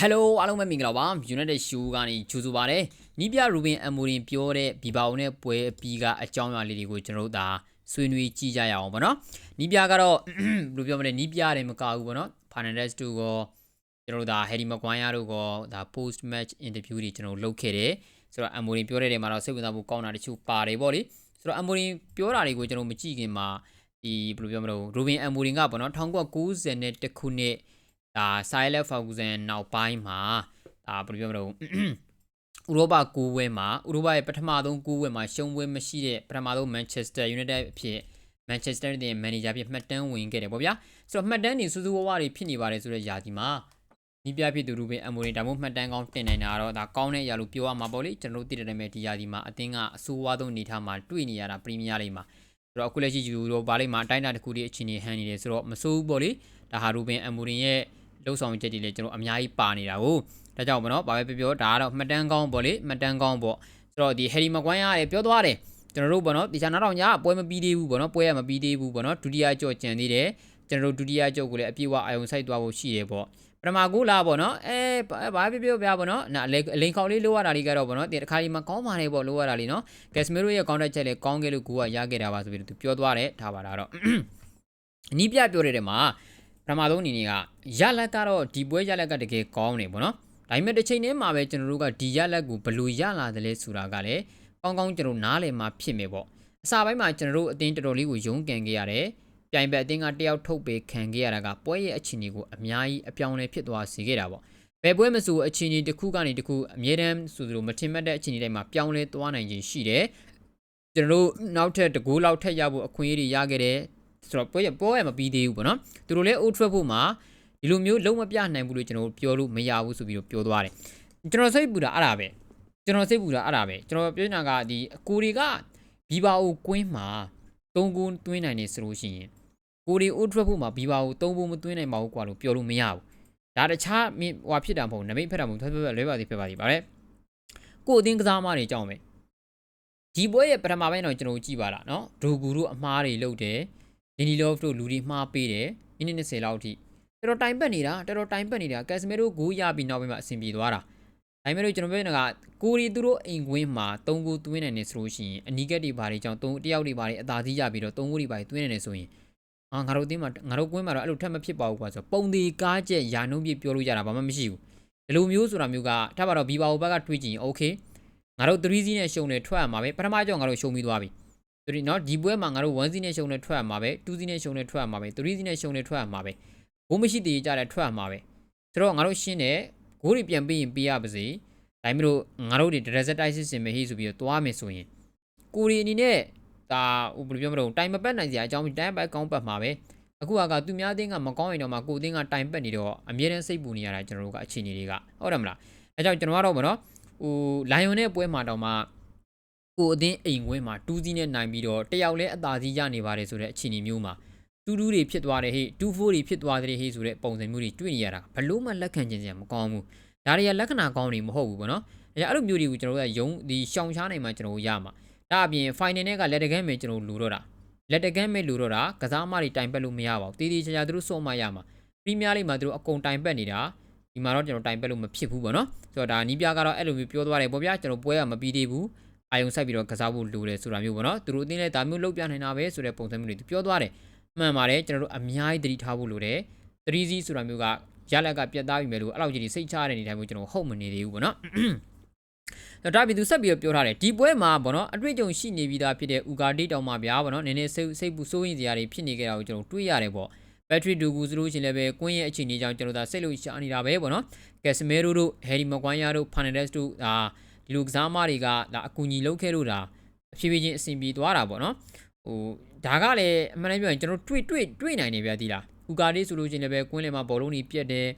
Hello အားလုံးပဲမင်္ဂလာပါ United Show ကနေကြိုဆိုပါရစေ။နီးပြရူဘင်အမိုရင်ပြောတဲ့ဘီဘာုံနဲ့ပွဲအပီးကအကြောင်းအရာလေးတွေကိုကျွန်တော်တို့ဒါဆွေးနွေးကြည့်ကြရအောင်ပေါ့နော်။နီးပြကတော့ဘယ်လိုပြောမလဲနီးပြတယ်မကဘူးပေါ့နော်။ Fernandez တို့ကကျွန်တော်တို့ဒါ Harry Maguire တို့ကဒါ post match interview တွေကျွန်တော်လုပ်ခဲ့တယ်။ဆိုတော့အမိုရင်ပြောတဲ့နေရာမှာတော့စိတ်ဝင်စားဖို့ကောင်းတာတချို့ပါတယ်ပေါ့လေ။ဆိုတော့အမိုရင်ပြောတာတွေကိုကျွန်တော်မကြည့်ခင်မှာဒီဘယ်လိုပြောမလို့ရူဘင်အမိုရင်ကပေါ့နော်1990ခုနှစ် ဒါဆိုင်လက်ဖောက်ကူဆန်နောက်ပိုင်းမှာဒါဘယ်လိုပြောမလို့ဥရောပကူဝဲမှာဥရောပရဲ့ပထမဆုံးကူဝဲမှာရှုံးပွဲမရှိတဲ့ပထမဆုံး Manchester United အဖြစ် Manchester United ရဲ့ manager ဖြစ်မှတ်တမ်းဝင်ခဲ့တယ်ပေါ့ဗျာဆိုတော့မှတ်တမ်းတွေစူးစူးဝါးဝါတွေဖြစ်နေပါတယ်ဆိုတဲ့ຢာဒီမှာဒီပြဖြစ်သူရူဘင်အမိုရီဒါမှမဟုတ်မှတ်တမ်းကောင်းတင်နိုင်တာတော့ဒါကောင်းတဲ့အရာလို့ပြောရမှာပေါ့လေကျွန်တော်တို့သိတဲ့နာမည်ဒီຢာဒီမှာအသင်းကအဆိုးဝါးဆုံးအနေထားမှာတွေ့နေရတာပရီးမီးယားလိမှာဆိုတော့အခုလက်ရှိယူရိုပါလိမှာအတိုင်းအတာတစ်ခုတည်းအချိန်ကြီးဟန်နေတယ်ဆိုတော့မဆိုးဘူးပေါ့လေဒါဟာရူဘင်အမိုရီရဲ့ လှုပ်ဆောင်ချက်တွေလည်းကျွန်တော်အများကြီးပါနေတာကိုဒါကြောင့်မနော်ဘာပဲပြောပြောဒါကတော့မှတ်တမ်းကောင်းပေါ့လေမှတ်တမ်းကောင်းပေါ့ဆိုတော့ဒီဟယ်ရီမကွိုင်းရတယ်ပြောသွားတယ်ကျွန်တော်တို့ပေါ့နော်ဒီချာနောက်တော့ညာပွဲမပြီးသေးဘူးပေါ့နော်ပွဲရမပြီးသေးဘူးပေါ့နော်ဒုတိယကြော့ကြံသေးတယ်ကျွန်တော်တို့ဒုတိယကြော့ကိုလည်းအပြည့်အဝအာယုံစိုက်သွားဖို့ရှိတယ်ပေါ့ပထမကူလာပေါ့နော်အဲဘာပဲပြောပြောဗျာပေါ့နော်အလိန်အလိန်ခေါက်လေးလိုရတာလေးကတော့ပေါ့နော်ဒီတစ်ခါဒီမှာကောင်းပါတယ်ပေါ့လိုရတာလေးနော်ဂက်စမီရိုရဲ့ကောင်းတက်ချက်လည်းကောင်းခဲ့လို့ကိုကရခဲ့တာပါဆိုပြီးသူပြောသွားတယ်ထားပါတာတော့အနီးပြပြောတဲ့တဲ့မှာ ပထမဆုံးအနေနဲ့ကရလက်ကတော့ဒီပွဲရလက်ကတကယ်ကောင်းနေပေါ့နော်ဒါပေမဲ့တစ်ချိန်တည်းမှာပဲကျွန်တော်တို့ကဒီရလက်ကိုဘယ်လိုရလာတယ်လဲဆိုတာကလည်းကောင်းကောင်းကျွန်တော်နားလည်မှာဖြစ်မယ်ပေါ့အစပိုင်းမှာကျွန်တော်တို့အတင်းတော်တော်လေးကိုယုံကန်ခဲ့ရတယ်ပြိုင်ဘက်အတင်းကတယောက်ထုတ်ပေးခံခဲ့ရတာကပွဲရဲ့အခြေအနေကိုအများကြီးအပြောင်းလဲဖြစ်သွားစေခဲ့တာပေါ့ဘယ်ပွဲမဆိုအခြေအနေတစ်ခုကနေတစ်ခုအမြဲတမ်းဆိုသလိုမထင်မှတ်တဲ့အခြေအနေတိုင်းမှာပြောင်းလဲသွားနိုင်ခြင်းရှိတယ်ကျွန်တော်တို့နောက်ထပ်တကူလောက်ထက်ရဖို့အခွင့်အရေးတွေရခဲ့တယ် ဆိုတော့ပွဲရပွဲရမပြီးသေးဘူးပေါ့နော်သူတို့လည်း old trafford မှာဒီလိုမျိုးလုံးမပြနိုင်ဘူးလို့ကျွန်တော်တို့ပြောလို့မရဘူးဆိုပြီးတော့ပြောသွားတယ်ကျွန်တော်စိတ်ပူတာအဲ့ဒါပဲကျွန်တော်စိတ်ပူတာအဲ့ဒါပဲကျွန်တော်ပြောနေတာကဒီအကိုတွေကဘီဘာအိုကွင်းမှာ၃ကိုတွင်းနိုင်နေဆိုလို့ရှိရင်ကိုတွေ old trafford မှာဘီဘာအို၃ပုံမတွင်းနိုင်ပါဘူးကွာလို့ပြောလို့မရဘူးဒါတခြားမင်းဟွာဖြစ်တာမဟုတ်နမိတ်ဖက်တာမဟုတ်ဖက်ဖက်လွဲပါသေးဖက်ပါသေးပါတယ်ကိုအတင်းကစားမတွေကြောင်းပဲဒီပွဲရဲ့ပထမပိုင်းတော့ကျွန်တော်ကြည့်ပါလားနော်ဒိုဂူတို့အမားတွေလုတ်တယ် လီနီလော့ဖ်တို့လူတွေမှားပေးတယ်မိနစ်20လောက်အထိတော်တော်တိုင်ပတ်နေတာတော်တော်တိုင်ပတ်နေတာကက်စမီရိုဂိုးရပြီးနောက်ပိုင်းမှာအဆင်ပြေသွားတာဒါပေမဲ့လို့ကျွန်တော်ပြောနေတာကကိုရီသူတို့အိမ်ကွင်းမှာ၃ဂိုးသွင်းနိုင်နေဆိုလို့ရှိရင်အနီးကက်တွေဘာတွေကြောင့်၃တယောက်တွေဘာတွေအသာစီးရပြီးတော့၃ဂိုးတွေဘာတွေသွင်းနိုင်နေဆိုရင်အာငါတို့အသင်းမှာငါတို့ကွင်းမှာတော့အဲ့လိုထက်မဖြစ်ပါဘူးကွာဆိုပုံသေးကားချက်ယာနှုံးပြပြောလို့ရတာဘာမှမရှိဘူးဒီလိုမျိုးဆိုတာမျိုးကထားပါတော့ဘီဘာဘက်ကတွေးကြည့်ရင်โอเคငါတို့3စီးနဲ့ရှုံနေထွက်ရမှာပဲပထမကြောင့်ငါတို့ရှုံပြီးသွားပြီ ဒီနော်ဒီပွဲမှာငါတို့1စီးနဲ့ရှုံနေထွက်ရမှာပဲ2စီးနဲ့ရှုံနေထွက်ရမှာပဲ3စီးနဲ့ရှုံနေထွက်ရမှာပဲဘိုးမရှိတည်ကြတဲ့ထွက်ရမှာပဲဆိုတော့ငါတို့ရှင်းတယ်ဂိုးတွေပြန်ပေးရင်ပေးရပါစေဒါပေမဲ့လို့ငါတို့တွေ direct tie system ပဲဟိဆိုပြီးတော့သွားမယ်ဆိုရင်ကိုရီအနေနဲ့ဒါဟိုဘယ်လိုပြောမလို့တိုင်မပတ်နိုင်စရာအကြောင်းတိုင်းပတ်ကောင်းပတ်မှာပဲအခုကသူများအသင်းကမကောင်းရင်တော့မှကိုအသင်းကတိုင်ပတ်နေတော့အမြဲတမ်းစိတ်ပူနေရတာကျွန်တော်တို့ကအခြေအနေတွေကဟုတ်တယ်မလားအဲကြောင့်ကျွန်တော်ကတော့ဗောနော်ဟိုလိုင်ယွန်ရဲ့ပွဲမှာတော့မှ ကိုအသင်းအိမ်ခွင်းမှာ2စီးနဲ့နိုင်ပြီးတော့တယောက်လဲအသာစီးရနေပါတယ်ဆိုတဲ့အခြေအနေမျိုးမှာတူးတူးတွေဖြစ်သွားတယ်ဟေ့2 4တွေဖြစ်သွားတယ်ဟေ့ဆိုတဲ့ပုံစံမျိုးတွေတွေ့နေရတာဘလို့မှလက်ခံခြင်းစရာမကောင်းဘူးဒါတွေကလက္ခဏာကောင်းတွေမဟုတ်ဘူးဗောနော်အဲအဲ့လိုမျိုးတွေကိုကျွန်တော်တို့ကယုံဒီရှောင်ရှားနိုင်မှကျွန်တော်တို့ရမှာဒါအပြင် final နဲ့ကလက်တကမ်းပဲကျွန်တော်လူတော့တာလက်တကမ်းပဲလူတော့တာကစားမတွေတိုင်ပတ်လို့မရပါဘူးတီးတီးချာချာသူတို့စုံမရမှာပရီးမီးယားလိမှာသူတို့အကုန်တိုင်ပတ်နေတာဒီမှာတော့ကျွန်တော်တိုင်ပတ်လို့မဖြစ်ဘူးဗောနော်ဆိုတော့ဒါနီးပြကတော့အဲ့လိုမျိုးပြောသွားတယ်ပေါ့ဗျာကျွန်တော်ပွဲကမပြီးသေးဘူး အာယုံဆိုင်ပြီးတော့ကစားဖို့လိုတယ်ဆိုတာမျိုးပေါ့နော်သူတို့အင်းလည်းဒါမျိုးလုပ်ပြနိုင်တာပဲဆိုတဲ့ပုံစံမျိုးတွေသူပြောသွားတယ်မှန်ပါတယ်ကျွန်တော်တို့အများကြီးသတိထားဖို့လိုတယ် 3C ဆိုတာမျိုးကရလက်ကပြတ်သားပြီမယ်လို့အဲ့လောက်ကြီးစိတ်ချရတဲ့နေတိုင်းမျိုးကျွန်တော်ဟုတ်မနေသေးဘူးပေါ့နော်တော့ဒါပြီးသူဆက်ပြီးတော့ပြောထားတယ်ဒီပွဲမှာဗောနော်အတွေ့အကြုံရှိနေပြီးသားဖြစ်တဲ့ဥကာဒေးတောင်မှာဗျာဗောနော်နည်းနည်းစိတ်စိတ်ပူစိုးရင်စရာတွေဖြစ်နေကြတာကိုကျွန်တော်တွေးရတယ်ဗောဘက်ထရီဒူကူဆိုလို့ရှိရင်လည်းပဲကွင်းရဲ့အခြေအနေကြောင့်ကျွန်တော်ဒါစိတ်လို့ရှာနေတာပဲဗောနော်ကက်စမဲရိုတို့ဟယ်ရီမကွိုင်းယာတို့ဖာနယ်ဒက်စ်တို့ဒါ ဒီလိုကစားမတွေကဒါအကူအညီလုပ်ခဲ့လို့ဒါအဖြည်းဖြည်းချင်းအဆင်ပြေသွားတာဗောနော်ဟိုဒါကလည်းအမှန်တမ်းပြောရင်ကျွန်တော်တွေ့တွေ့တွေ့နိုင်နေဗျာဒီလားဥကာဒေးဆိုလို့ရှိရင်လည်းပဲကွင်းလယ်မှာဘောလုံးတွေပြက်တယ်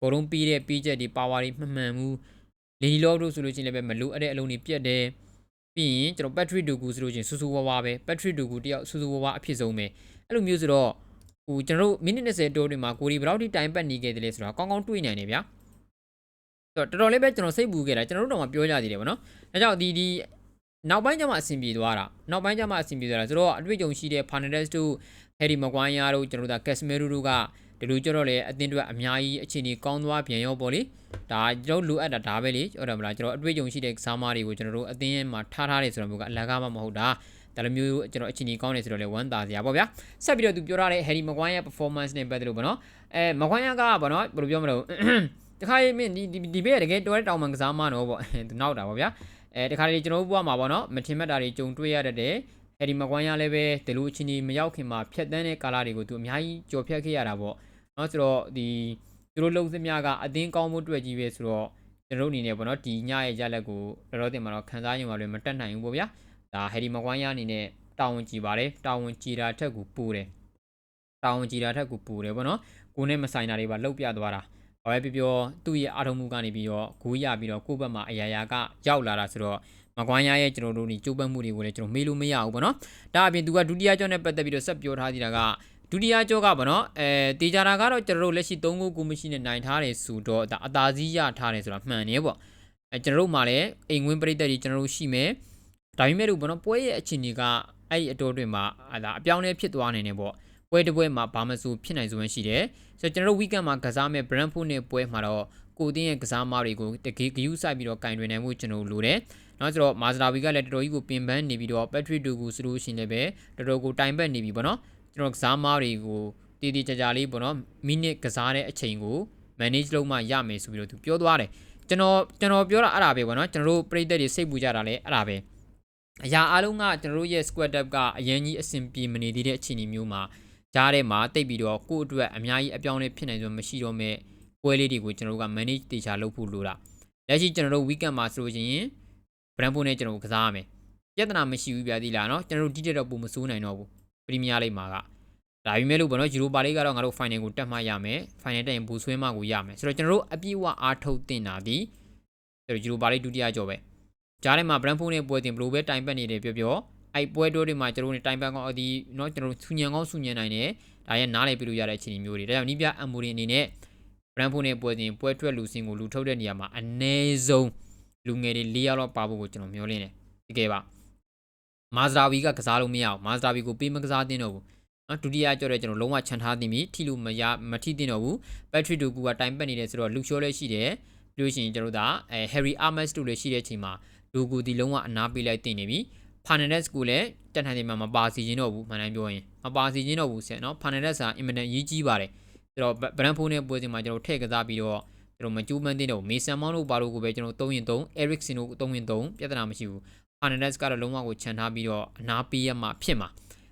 ဘောလုံးပြီးတဲ့ပြီးချက်တွေပါဝါတွေမှန်မှန်မှုလီလော့တို့ဆိုလို့ချင်းလည်းပဲမလိုအပ်တဲ့အလုံးတွေပြတ်တယ်ပြီးရင်ကျွန်တော်ဘက်ထရီဒူကူဆိုလို့ချင်းဆူဆူဝါးဝါပဲဘက်ထရီဒူကူတယောက်ဆူဆူဝါးဝါအဖြစ်ဆုံးပဲအဲ့လိုမျိုးဆိုတော့ဟိုကျွန်တော်တို့မိနစ်20တိုးတွေမှာကိုရီဘယ်လောက်ထိတိုင်ပတ်နေခဲ့တယ်လဲဆိုတော့ကောင်းကောင်းတွေးနိုင်တယ်ဗျာ ဆိုတော့တော်တော်လေးပဲကျွန်တော်စိတ်ပူခဲ့တာကျွန်တော်တို့တော့မပြောကြသေးတယ်ဗောနော်ဒါကြောင့်ဒီဒီနောက်ပိုင်းကျမှအဆင်ပြေသွားတာနောက်ပိုင်းကျမှအဆင်ပြေသွားတာဆိုတော့အတွေ့အကြုံရှိတဲ့ Fernandez တို့ Harry Maguire တို့ကျွန်တော်တို့က Casemiro တို့ကဒီလိုကြတော့လေအတင်းအတွက်အများကြီးအခြေအနေကောင်းသွားပြန်ရောပေါ့လေဒါကျွန်တော်လိုအပ်တာဒါပဲလေဟုတ်တယ်မလားကျွန်တော်အတွေ့အကြုံရှိတဲ့ကစားမတွေကိုကျွန်တော်တို့အတင်းရဲ့မှာထားထားတယ်ဆိုတော့မျိုးကအလကားမှမဟုတ်တာဒါလိုမျိုးကျွန်တော်အခြေအနေကောင်းနေဆိုတော့လေဝမ်းသာစရာပေါ့ဗျာဆက်ပြီးတော့သူပြောထားတဲ့ Harry Maguire ရဲ့ performance နဲ့ပတ်သက်လို့ပေါ့နော်အဲ Maguire ကပေါ့နော်ဘယ်လိုပြောမလို့ တခါရင်မင်းဒီဒီဘေးကတကယ်တော်တဲ့တောင်မှန်ကစားမနော်ပေါ့သူနောက်တာပေါ့ဗျာအဲတခါလေကျွန်တော်တို့ဘွားမှာပေါ့နော်မထင်မှတ်တာတွေကြုံတွေ့ရတတ်တယ်အဲဒီမကွမ်းရလည်းပဲဒီလိုအချင်းကြီးမရောက်ခင်မှာဖြတ်တန်းတဲ့ကာလတွေကိုသူအများကြီးကြော်ဖြတ်ခဲ့ရတာပေါ့နော်ဆိုတော့ဒီသူတို့လုံစမြကအတင်းကောင်းမှုတွေ့ကြီးပဲဆိုတော့ကျွန်တော်တို့အနေနဲ့ပေါ့နော်ဒီညရဲ့ရလက်ကိုတော်တော်တင်မှာတော့ခန်းစားရင်ပါလို့မတက်နိုင်ဘူးပေါ့ဗျာဒါဟယ်ဒီမကွမ်းရအနေနဲ့တာဝန်ကြည်ပါတယ်တာဝန်ကြည်တာထက်ကိုပိုတယ်တာဝန်ကြည်တာထက်ကိုပိုတယ်ပေါ့နော်ကိုနဲ့မဆိုင်တာတွေပါလှုပ်ပြသွားတာ ဘာပဲပြောပြောသူ့ရဲ့အာထုံမှုကနေပြီးတော့ဂိုးရပြီးတော့ကိုယ့်ဘက်မှာအရာရာကရောက်လာတာဆိုတော့မကွမ်းရရဲ့ကျွန်တော်တို့ဒီကျိုးပတ်မှုတွေကိုလည်းကျွန်တော်မေးလို့မရဘူးပေါ့နော်ဒါအပြင်သူကဒုတိယကျောနဲ့ပတ်သက်ပြီးတော့ဆက်ပြောထားသေးတာကဒုတိယကျောကပေါ့နော်အဲတေချာတာကတော့ကျွန်တော်တို့လက်ရှိ3ဂိုးကိုမရှိနဲ့နိုင်ထားတယ်ဆိုတော့ဒါအသာစီးရထားတယ်ဆိုတာမှန်တယ်ပေါ့အဲကျွန်တော်တို့မှလည်းအိမ်ဝင်းပရိသတ်တွေကျွန်တော်တို့ရှိမယ်ဒါပေမဲ့လို့ပေါ့နော်ပွဲရဲ့အခြေအနေကအဲ့ဒီအတော်တွင်မှာဒါအပြောင်းလဲဖြစ်သွားနေတယ်ပေါ့ ပွဲတစ်ပွဲမှာဘာမှဆိုဖြစ်နိုင်စွမ်းရှိတယ်ဆိုတော့ကျွန်တော်တို့ weekend မှာကစားမဲ့ Brentford နဲ့ပွဲမှာတော့ကိုတင်းရဲ့ကစားမတွေကိုတကယ်ဂယူးဆိုင်ပြီးတော့ကင်တွင်နိုင်မှုကျွန်တော်လိုတယ်နောက်ဆိုတော့မာဇရာဝီကလည်းတော်တော်ကြီးကိုပင်ပန်းနေပြီးတော့ Patrick Dogu ဆိုလို့ရှိရင်လည်းပဲတော်တော်ကိုတိုင်ပတ်နေပြီပေါ့နော်ကျွန်တော်ကစားမားတွေကိုတည်တည်ကြကြလေးပေါ့နော်မိနစ်ကစားတဲ့အချိန်ကို manage လုပ်မှရမယ်ဆိုပြီးတော့သူပြောသွားတယ်ကျွန်တော်ကျွန်တော်ပြောတာအဲ့ဒါပဲပေါ့နော်ကျွန်တော်တို့ပြည်သက်တွေစိတ်ပူကြတာလည်းအဲ့ဒါပဲအရာအားလုံးကကျွန်တော်တို့ရဲ့ squad up ကအရင်ကြီးအဆင်ပြေမနေသေးတဲ့အခြေအနေမျိုးမှာ ကြားထဲမှာတိတ်ပြီးတော့ကိုယ့်အတွက်အများကြီးအပြောင်းအလဲဖြစ်နိုင်စွာမရှိတော့မဲ့ပွဲလေးတွေကိုကျွန်တော်တို့က manage တေချာလုပ်ဖို့လိုတာလက်ရှိကျွန်တော်တို့ weekend မှာဆိုလို့ရှိရင် ဘရန်ဖိုနဲ့ကျွန်တော်ကစားရမယ်ပြဿနာမရှိဘူးပြသေးလားเนาะကျွန်တော်တို့ဒီတက်တော့ပုံမစိုးနိုင်တော့ဘူးပရီးမီးယားလိဂ်မှာကဒါပေမဲ့လို့ဘောနော်ယူရိုပါလိဂ်ကတော့ငါတို့ final ကိုတက်မှရမယ် final တက်ရင်ဘူဆွဲမှကိုရမယ်ဆိုတော့ကျွန်တော်တို့အပြည့်အဝအားထုတ်တင်တာဒီဆိုတော့ယူရိုပါလိဂ်ဒုတိယကြော်ပဲကြားထဲမှာဘရန်ဖိုနဲ့ပွဲတင်ဘလို့ပဲတိုင်ပတ်နေတယ်ပြောပြော အဲ့ပွဲတိုးတွေမှာကျွန်တော်တို့တိုင်ပတ်ကောင်းအဒီเนาะကျွန်တော်တို့ဆူညံကောင်းဆူညံနိုင်တယ်ဒါရဲ့နားလည်ပြလို့ရတဲ့အခြေအနေမျိုးတွေဒါကြောင့်နီးပြအမ်မိုရီအနေနဲ့ဘရန်ဖိုနဲ့ပွဲတင်ပွဲထွက်လူစင်ကိုလူထုတ်တဲ့နေရာမှာအ ਨੇ ဆုံး လူငယ်တွေ၄ယောက်လောက်ပါဖို့ကိုကျွန်တော်မျှော်လင့်တယ်တကယ်ပါမာဇရာဝီကကစားလို့မရအောင်မာဇရာဝီကိုပေးမကစားသင့်တော့ဘူးနော်ဒုတိယကြော်တဲ့ကျွန်တော်လုံးဝခြံထားသင့်ပြီထိလို့မရမထိသင့်တော့ဘူးဘက်ထရစ်ဒိုကူကတိုင်ပတ်နေတယ်ဆိုတော့လူရှောလည်းရှိတယ်ပြီးလို့ရှိရင်ကျွန်တော်တို့ဒါအဲဟယ်ရီအာမတ်တို့လည်းရှိတဲ့အချိန်မှာဒိုကူဒီလုံးဝအနာပေးလိုက်တင်နေပြီ ဖာနန်ဒက်စ်ကိုလည်းတက်ထိုင်နေမှာမပါစီခြင်းတော့ဘူးမှန်တိုင်းပြောရင်မပါစီခြင်းတော့ဘူးဆက်နော်ဖာနန်ဒက်စ်ကအင်မတန်အရေးကြီးပါတယ်ဆိုတော့ဗရန်ဖိုးနဲ့ပွဲစဉ်မှာကျွန်တော်ထည့်ကစားပြီးတော့ကျွန်တော်မကျူးမန်းတဲ့တော့မေဆန်မောင်းတို့ဘာလို့ကိုပဲကျွန်တော်3ရင်3 Eriksen တို့3ရင်3ပြဿနာမရှိဘူး Hernandez ကတော့လုံးဝကိုခြံထားပြီးတော့အနာပေးရမှဖြစ်မှာ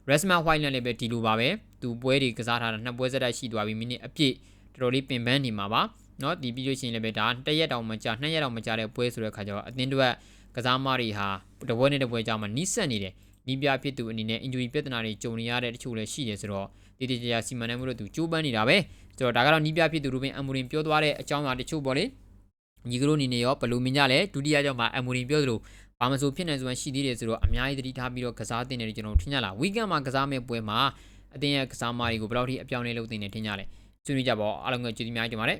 Resma Whiteland လည်းပဲဒီလိုပါပဲသူပွဲတွေကစားထားတာနှစ်ပွဲစက်တိုက်ရှိသွားပြီမိနစ်အပြည့်တော်တော်လေးပင်ပန်းနေမှာပါเนาะဒီပြီးလို့ရှိရင်လည်းပဲဒါတစ်ရက်တောင်မကြာနှစ်ရက်တောင်မကြာတဲ့ပွဲဆိုတဲ့ခါကျတော့အတင်းတွက် ကစားမတွေဟာတပွဲနဲ့တပွဲကြာမှနီးစပ်နေတယ်နီးပြဖြစ်သူအနေနဲ့ injury ပြဿနာတွေကြုံနေရတဲ့တချို့လည်းရှိတယ်ဆိုတော့တည်တည်ကြကြစီမံနိုင်မှုလို့သူကြိုးပမ်းနေတာပဲဆိုတော့ဒါကတော့နီးပြဖြစ်သူရူဘင်အမ်မိုရင်ပြောသွားတဲ့အကြောင်းအရာတချို့ပေါ့လေညီကတို့အနေနဲ့ရောဘယ်လိုမြင်ကြလဲဒုတိယကြောင့်မှာအမ်မိုရင်ပြောသလိုဘာမဆိုဖြစ်နေဆိုရင်ရှိသေးတယ်ဆိုတော့အများကြီးသတိထားပြီးတော့ကစားတင်တယ်ကျွန်တော်ထင်ကြလားဝီကန်မှာကစားမဲ့ပွဲမှာအတင်းရဲ့ကစားမတွေကိုဘယ်လောက်ထိအပြောင်းလဲလုပ်တင်နေထင်ကြလဲဆွေးနွေးကြပါဦးအားလုံးကကျေးဇူးများတင်ပါတယ်